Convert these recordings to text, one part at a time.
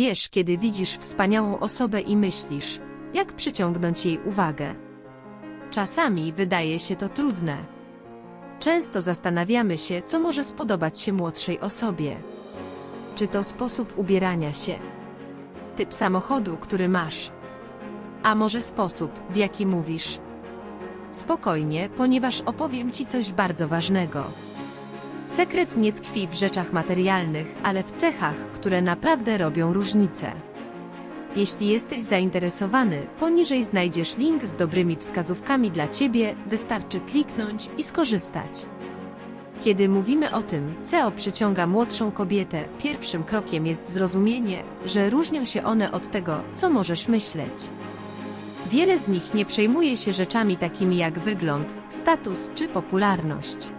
Wiesz, kiedy widzisz wspaniałą osobę i myślisz, jak przyciągnąć jej uwagę. Czasami wydaje się to trudne. Często zastanawiamy się, co może spodobać się młodszej osobie. Czy to sposób ubierania się? Typ samochodu, który masz? A może sposób, w jaki mówisz? Spokojnie, ponieważ opowiem Ci coś bardzo ważnego. Sekret nie tkwi w rzeczach materialnych, ale w cechach, które naprawdę robią różnicę. Jeśli jesteś zainteresowany, poniżej znajdziesz link z dobrymi wskazówkami dla Ciebie, wystarczy kliknąć i skorzystać. Kiedy mówimy o tym, co przyciąga młodszą kobietę, pierwszym krokiem jest zrozumienie, że różnią się one od tego, co możesz myśleć. Wiele z nich nie przejmuje się rzeczami takimi jak wygląd, status czy popularność.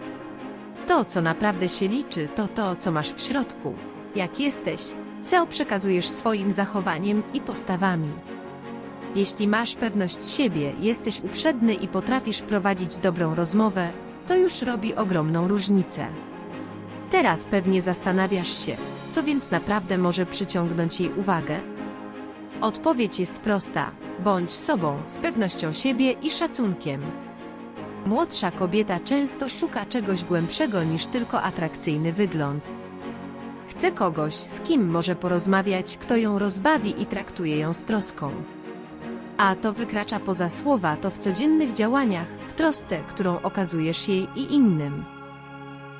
To, co naprawdę się liczy, to to, co masz w środku. Jak jesteś, co przekazujesz swoim zachowaniem i postawami. Jeśli masz pewność siebie, jesteś uprzedny i potrafisz prowadzić dobrą rozmowę, to już robi ogromną różnicę. Teraz pewnie zastanawiasz się, co więc naprawdę może przyciągnąć jej uwagę? Odpowiedź jest prosta: bądź sobą, z pewnością siebie i szacunkiem. Młodsza kobieta często szuka czegoś głębszego niż tylko atrakcyjny wygląd. Chce kogoś, z kim może porozmawiać, kto ją rozbawi i traktuje ją z troską. A to wykracza poza słowa, to w codziennych działaniach, w trosce, którą okazujesz jej i innym.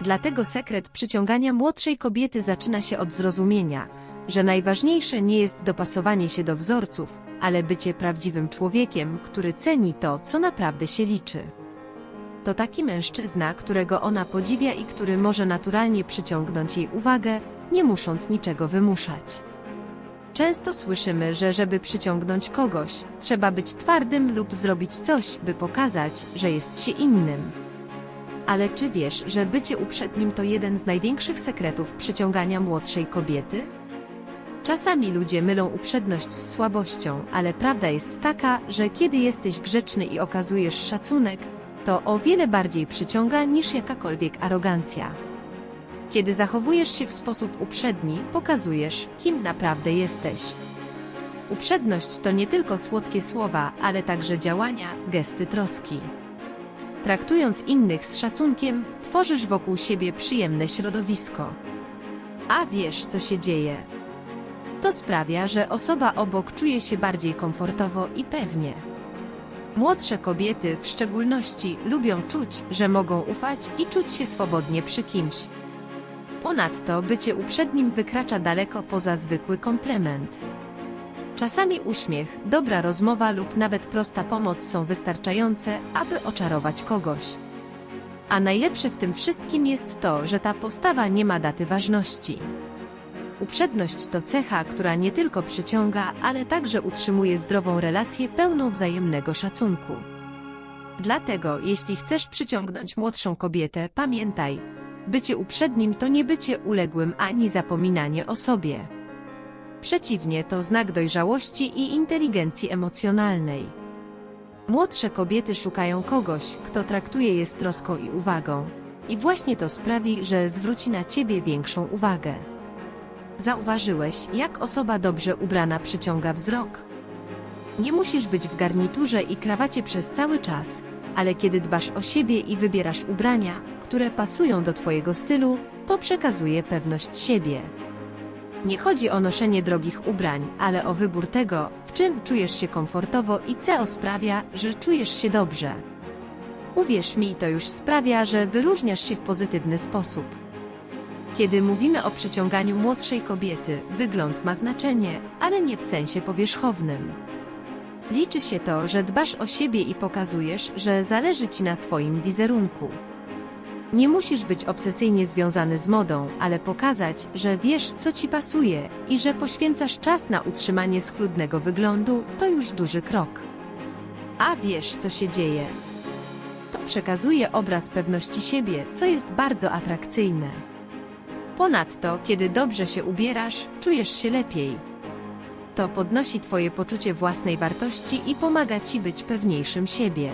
Dlatego sekret przyciągania młodszej kobiety zaczyna się od zrozumienia, że najważniejsze nie jest dopasowanie się do wzorców, ale bycie prawdziwym człowiekiem, który ceni to, co naprawdę się liczy. To taki mężczyzna, którego ona podziwia i który może naturalnie przyciągnąć jej uwagę, nie musząc niczego wymuszać. Często słyszymy, że żeby przyciągnąć kogoś, trzeba być twardym lub zrobić coś, by pokazać, że jest się innym. Ale czy wiesz, że bycie uprzednim to jeden z największych sekretów przyciągania młodszej kobiety? Czasami ludzie mylą uprzedność z słabością, ale prawda jest taka, że kiedy jesteś grzeczny i okazujesz szacunek, to o wiele bardziej przyciąga niż jakakolwiek arogancja. Kiedy zachowujesz się w sposób uprzedni, pokazujesz, kim naprawdę jesteś. Uprzedność to nie tylko słodkie słowa, ale także działania, gesty troski. Traktując innych z szacunkiem, tworzysz wokół siebie przyjemne środowisko. A wiesz, co się dzieje. To sprawia, że osoba obok czuje się bardziej komfortowo i pewnie. Młodsze kobiety w szczególności lubią czuć, że mogą ufać i czuć się swobodnie przy kimś. Ponadto bycie uprzednim wykracza daleko poza zwykły komplement. Czasami uśmiech, dobra rozmowa lub nawet prosta pomoc są wystarczające, aby oczarować kogoś. A najlepsze w tym wszystkim jest to, że ta postawa nie ma daty ważności. Uprzedność to cecha, która nie tylko przyciąga, ale także utrzymuje zdrową relację pełną wzajemnego szacunku. Dlatego, jeśli chcesz przyciągnąć młodszą kobietę, pamiętaj, bycie uprzednim to nie bycie uległym ani zapominanie o sobie. Przeciwnie, to znak dojrzałości i inteligencji emocjonalnej. Młodsze kobiety szukają kogoś, kto traktuje je z troską i uwagą. I właśnie to sprawi, że zwróci na ciebie większą uwagę. Zauważyłeś, jak osoba dobrze ubrana przyciąga wzrok? Nie musisz być w garniturze i krawacie przez cały czas, ale kiedy dbasz o siebie i wybierasz ubrania, które pasują do Twojego stylu, to przekazuje pewność siebie. Nie chodzi o noszenie drogich ubrań, ale o wybór tego, w czym czujesz się komfortowo i co sprawia, że czujesz się dobrze. Uwierz mi, to już sprawia, że wyróżniasz się w pozytywny sposób. Kiedy mówimy o przyciąganiu młodszej kobiety, wygląd ma znaczenie, ale nie w sensie powierzchownym. Liczy się to, że dbasz o siebie i pokazujesz, że zależy ci na swoim wizerunku. Nie musisz być obsesyjnie związany z modą, ale pokazać, że wiesz, co ci pasuje i że poświęcasz czas na utrzymanie schludnego wyglądu, to już duży krok. A wiesz, co się dzieje. To przekazuje obraz pewności siebie, co jest bardzo atrakcyjne. Ponadto, kiedy dobrze się ubierasz, czujesz się lepiej. To podnosi Twoje poczucie własnej wartości i pomaga Ci być pewniejszym siebie.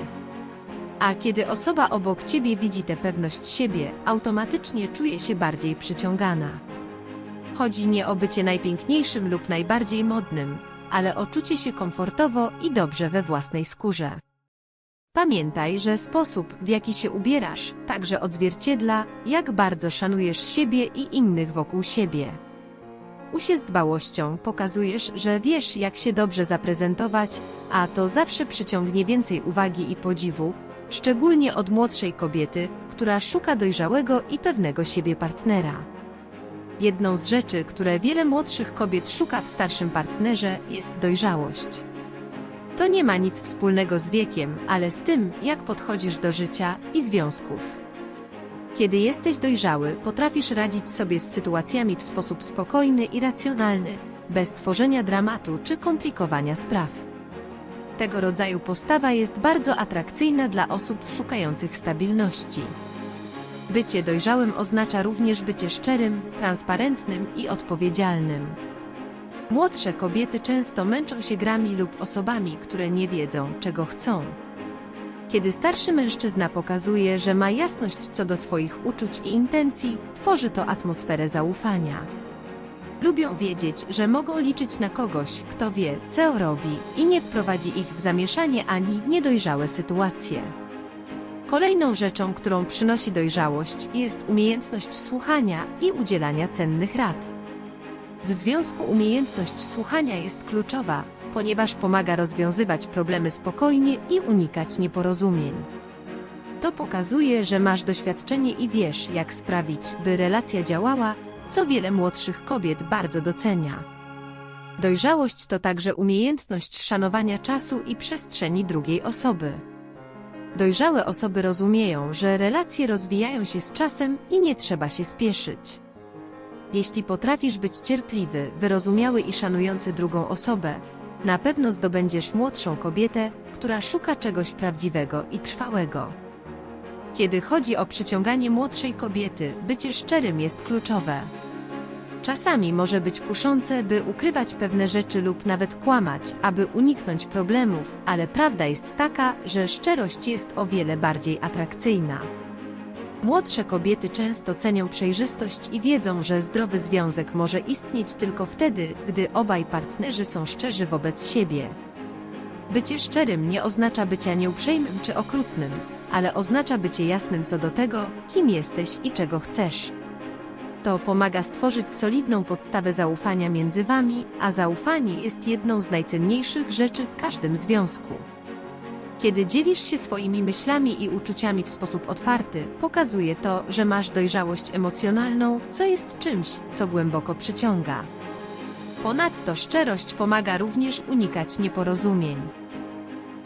A kiedy osoba obok Ciebie widzi tę pewność siebie, automatycznie czuje się bardziej przyciągana. chodzi nie o bycie najpiękniejszym lub najbardziej modnym, ale o czucie się komfortowo i dobrze we własnej skórze. Pamiętaj, że sposób, w jaki się ubierasz, także odzwierciedla, jak bardzo szanujesz siebie i innych wokół siebie. Usie z dbałością pokazujesz, że wiesz, jak się dobrze zaprezentować, a to zawsze przyciągnie więcej uwagi i podziwu, szczególnie od młodszej kobiety, która szuka dojrzałego i pewnego siebie partnera. Jedną z rzeczy, które wiele młodszych kobiet szuka w starszym partnerze, jest dojrzałość. To nie ma nic wspólnego z wiekiem, ale z tym, jak podchodzisz do życia i związków. Kiedy jesteś dojrzały, potrafisz radzić sobie z sytuacjami w sposób spokojny i racjonalny, bez tworzenia dramatu czy komplikowania spraw. Tego rodzaju postawa jest bardzo atrakcyjna dla osób szukających stabilności. Bycie dojrzałym oznacza również bycie szczerym, transparentnym i odpowiedzialnym. Młodsze kobiety często męczą się grami lub osobami, które nie wiedzą, czego chcą. Kiedy starszy mężczyzna pokazuje, że ma jasność co do swoich uczuć i intencji, tworzy to atmosferę zaufania. Lubią wiedzieć, że mogą liczyć na kogoś, kto wie, co robi i nie wprowadzi ich w zamieszanie ani niedojrzałe sytuacje. Kolejną rzeczą, którą przynosi dojrzałość, jest umiejętność słuchania i udzielania cennych rad. W związku umiejętność słuchania jest kluczowa, ponieważ pomaga rozwiązywać problemy spokojnie i unikać nieporozumień. To pokazuje, że masz doświadczenie i wiesz, jak sprawić, by relacja działała, co wiele młodszych kobiet bardzo docenia. Dojrzałość to także umiejętność szanowania czasu i przestrzeni drugiej osoby. Dojrzałe osoby rozumieją, że relacje rozwijają się z czasem i nie trzeba się spieszyć. Jeśli potrafisz być cierpliwy, wyrozumiały i szanujący drugą osobę, na pewno zdobędziesz młodszą kobietę, która szuka czegoś prawdziwego i trwałego. Kiedy chodzi o przyciąganie młodszej kobiety, bycie szczerym jest kluczowe. Czasami może być kuszące, by ukrywać pewne rzeczy lub nawet kłamać, aby uniknąć problemów, ale prawda jest taka, że szczerość jest o wiele bardziej atrakcyjna. Młodsze kobiety często cenią przejrzystość i wiedzą, że zdrowy związek może istnieć tylko wtedy, gdy obaj partnerzy są szczerzy wobec siebie. Bycie szczerym nie oznacza bycia nieuprzejmym czy okrutnym, ale oznacza bycie jasnym co do tego, kim jesteś i czego chcesz. To pomaga stworzyć solidną podstawę zaufania między wami, a zaufanie jest jedną z najcenniejszych rzeczy w każdym związku. Kiedy dzielisz się swoimi myślami i uczuciami w sposób otwarty, pokazuje to, że masz dojrzałość emocjonalną, co jest czymś, co głęboko przyciąga. Ponadto szczerość pomaga również unikać nieporozumień.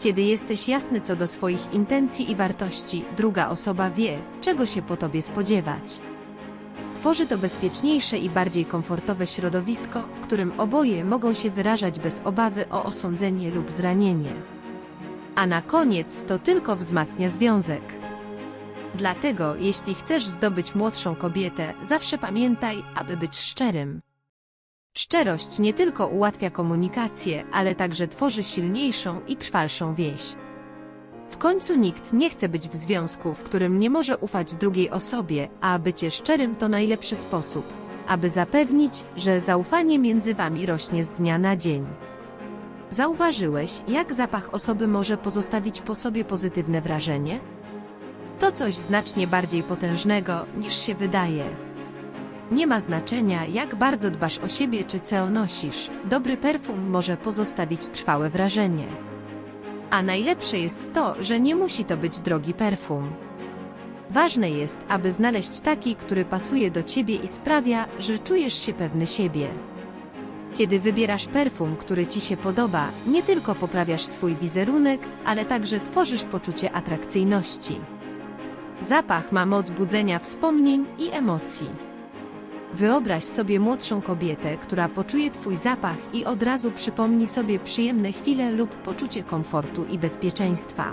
Kiedy jesteś jasny co do swoich intencji i wartości, druga osoba wie, czego się po tobie spodziewać. Tworzy to bezpieczniejsze i bardziej komfortowe środowisko, w którym oboje mogą się wyrażać bez obawy o osądzenie lub zranienie. A na koniec to tylko wzmacnia związek. Dlatego, jeśli chcesz zdobyć młodszą kobietę, zawsze pamiętaj, aby być szczerym. Szczerość nie tylko ułatwia komunikację, ale także tworzy silniejszą i trwalszą więź. W końcu nikt nie chce być w związku, w którym nie może ufać drugiej osobie, a bycie szczerym to najlepszy sposób, aby zapewnić, że zaufanie między wami rośnie z dnia na dzień. Zauważyłeś, jak zapach osoby może pozostawić po sobie pozytywne wrażenie? To coś znacznie bardziej potężnego, niż się wydaje. Nie ma znaczenia, jak bardzo dbasz o siebie czy co nosisz, dobry perfum może pozostawić trwałe wrażenie. A najlepsze jest to, że nie musi to być drogi perfum. Ważne jest, aby znaleźć taki, który pasuje do ciebie i sprawia, że czujesz się pewny siebie. Kiedy wybierasz perfum, który ci się podoba, nie tylko poprawiasz swój wizerunek, ale także tworzysz poczucie atrakcyjności. Zapach ma moc budzenia wspomnień i emocji. Wyobraź sobie młodszą kobietę, która poczuje Twój zapach i od razu przypomni sobie przyjemne chwile lub poczucie komfortu i bezpieczeństwa.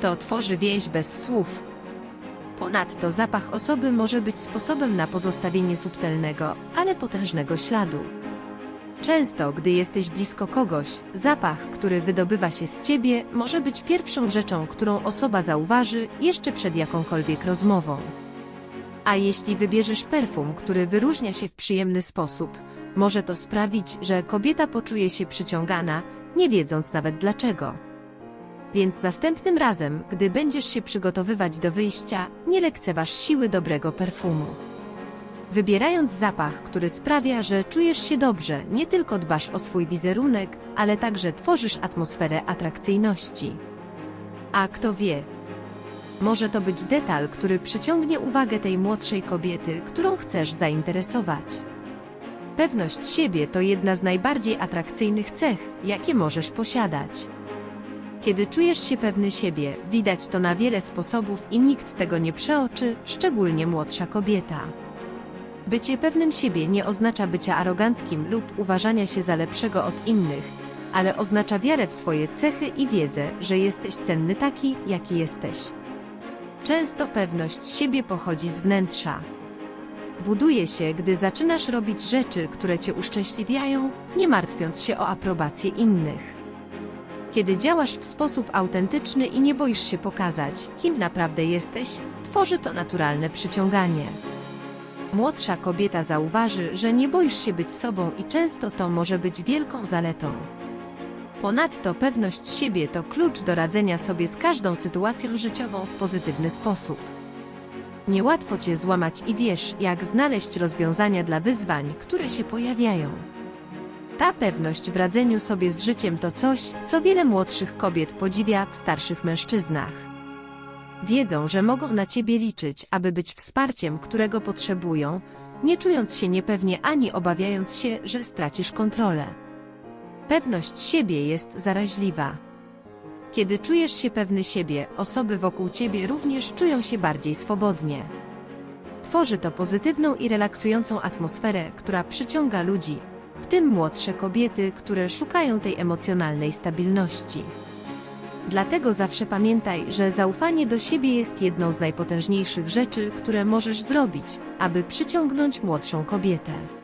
To tworzy więź bez słów. Ponadto zapach osoby może być sposobem na pozostawienie subtelnego, ale potężnego śladu. Często, gdy jesteś blisko kogoś, zapach, który wydobywa się z ciebie, może być pierwszą rzeczą, którą osoba zauważy jeszcze przed jakąkolwiek rozmową. A jeśli wybierzesz perfum, który wyróżnia się w przyjemny sposób, może to sprawić, że kobieta poczuje się przyciągana, nie wiedząc nawet dlaczego. Więc następnym razem, gdy będziesz się przygotowywać do wyjścia, nie lekceważ siły dobrego perfumu. Wybierając zapach, który sprawia, że czujesz się dobrze, nie tylko dbasz o swój wizerunek, ale także tworzysz atmosferę atrakcyjności. A kto wie, może to być detal, który przyciągnie uwagę tej młodszej kobiety, którą chcesz zainteresować. Pewność siebie to jedna z najbardziej atrakcyjnych cech, jakie możesz posiadać. Kiedy czujesz się pewny siebie, widać to na wiele sposobów i nikt tego nie przeoczy, szczególnie młodsza kobieta. Bycie pewnym siebie nie oznacza bycia aroganckim lub uważania się za lepszego od innych, ale oznacza wiarę w swoje cechy i wiedzę, że jesteś cenny taki, jaki jesteś. Często pewność siebie pochodzi z wnętrza. Buduje się, gdy zaczynasz robić rzeczy, które cię uszczęśliwiają, nie martwiąc się o aprobację innych. Kiedy działasz w sposób autentyczny i nie boisz się pokazać, kim naprawdę jesteś, tworzy to naturalne przyciąganie. Młodsza kobieta zauważy, że nie boisz się być sobą i często to może być wielką zaletą. Ponadto pewność siebie to klucz do radzenia sobie z każdą sytuacją życiową w pozytywny sposób. Niełatwo cię złamać i wiesz, jak znaleźć rozwiązania dla wyzwań, które się pojawiają. Ta pewność w radzeniu sobie z życiem to coś, co wiele młodszych kobiet podziwia w starszych mężczyznach. Wiedzą, że mogą na ciebie liczyć, aby być wsparciem, którego potrzebują, nie czując się niepewnie ani obawiając się, że stracisz kontrolę. Pewność siebie jest zaraźliwa. Kiedy czujesz się pewny siebie, osoby wokół ciebie również czują się bardziej swobodnie. Tworzy to pozytywną i relaksującą atmosferę, która przyciąga ludzi, w tym młodsze kobiety, które szukają tej emocjonalnej stabilności. Dlatego zawsze pamiętaj, że zaufanie do siebie jest jedną z najpotężniejszych rzeczy, które możesz zrobić, aby przyciągnąć młodszą kobietę.